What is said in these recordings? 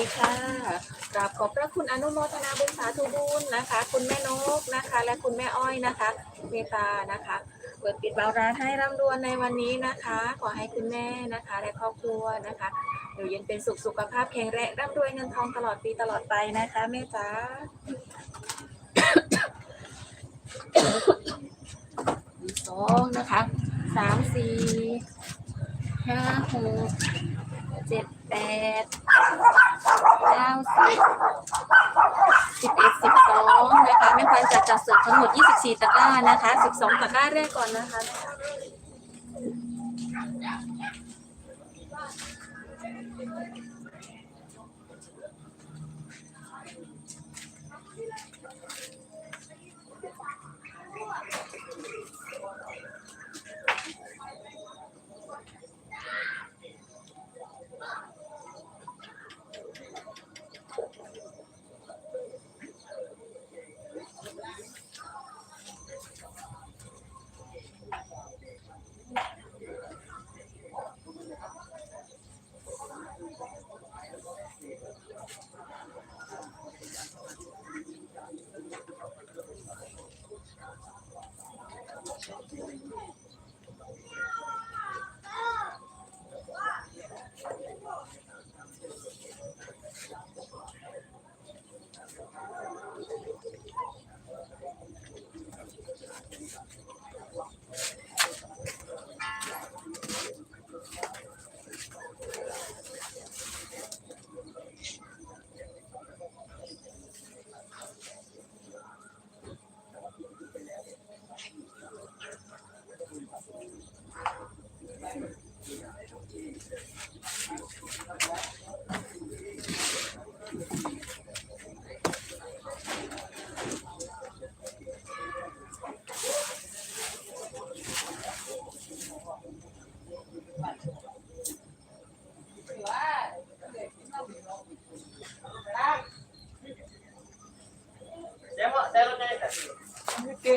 ดีค่ะกราบขอบพระคุณอนุโมทนาบุญสาธุบุญนะคะ คุณแม่นกนะคะ และคุณแม่อ้อยนะคะ เมตานะคะ เปิดปิดบาร้านให้ร่ำรวยในวันนี้นะคะ ขอให้คุณแม่นะคะ และครอบครัวนะคะอยู่เย็นเป็นสุขสุขภาพแข็งแรงร่ำรวยเงินทองตลอดปีตลอดไปนะคะแม่จ๋าสองนะคะสามสี่ห้าหกเจ็ด แปดเก้าสิบสิบเอ็ดสิบสองนะคะแม่พันจะจัดเสิร์ฟทั้งหมด 24 ตะกร้านะคะ12 ตะกร้าแรกก่อนนะคะ Thank you. น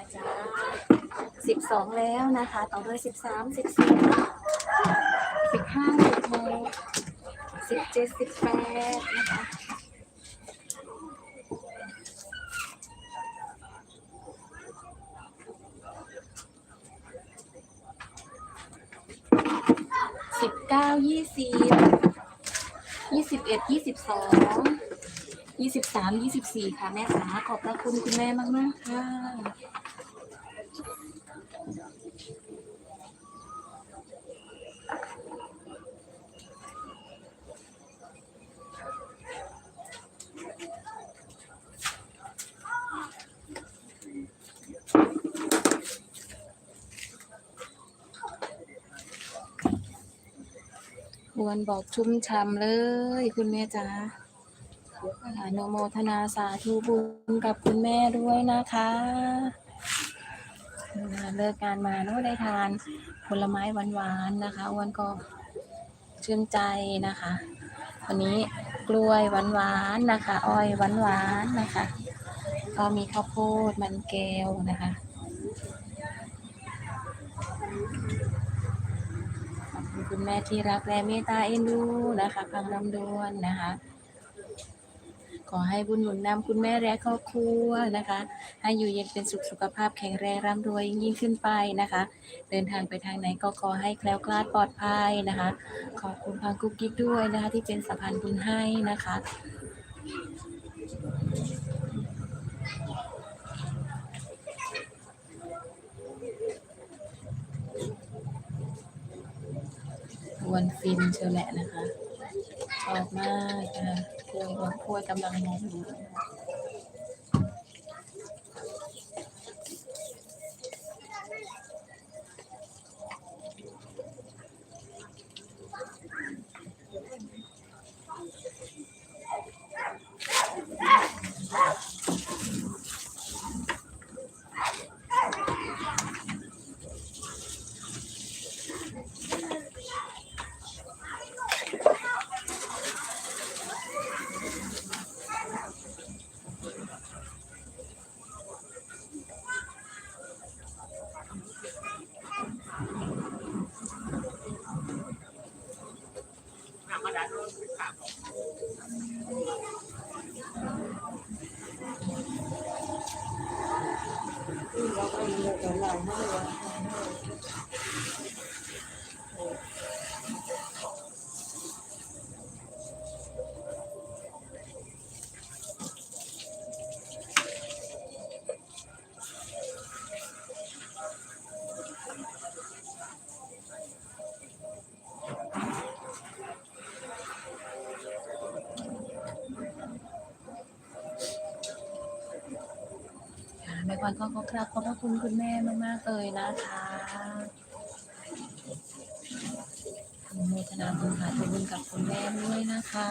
ะจ๊ะ สิบสองแล้วนะคะ ต่อด้วยสิบสามสิบสี่สิบห้าสิบหกสิบเจ็ดสิบแปดนะคะสิบเก้ายี่สิบยี่สิบเอ็ดยี่สิบสองยี่สิบสามยี่สิบสี่ค่ะแม่ขาขอบพระคุณคุณแม่มากมากค่ะ บวนบอกชุ่มช่ำเลยคุณแม่จ๋าอนุโมทนาสาธุบุญกับคุณแม่ด้วยนะคะ เลิกงานมาเนาะได้ทานผลไม้หวานๆนะคะอ้วันก็ชื่นใจนะคะ วันนี้กล้วยหวานๆนะคะ อ้อยหวานๆนะคะ ก็มีข้าวโพดมันแก้วนะคะขอบคุณคุณแม่ที่รักและเมตตาเอ็นดูนะคะพังรำดวนนะคะ ขอให้บุญหนุนนำคุณแม่และครอบครัวนะคะ ให้อยู่เย็นเป็นสุขสุขภาพแข็งแรงร่ำรวยยิ่งขึ้นไปนะคะ เดินทางไปทางไหนก็ขอให้แคล้วคลาดปลอดภัยนะคะ ขอบคุณพังกุ๊กกิ๊กด้วยนะคะ ที่เป็นสะพานบุญให้นะคะวนฟินเชียวแหละนะคะ ชอบมากนะคะกล้วยบนกล้วกำลังมองดูค่ะ không được làm hết rồi แม่พรก็ขอกราบขอบพระคุณคุณแม่มากๆเลยนะคะโมทนาบุญค่ะทุกบุญกับคุณแม่ด้วยนะคะ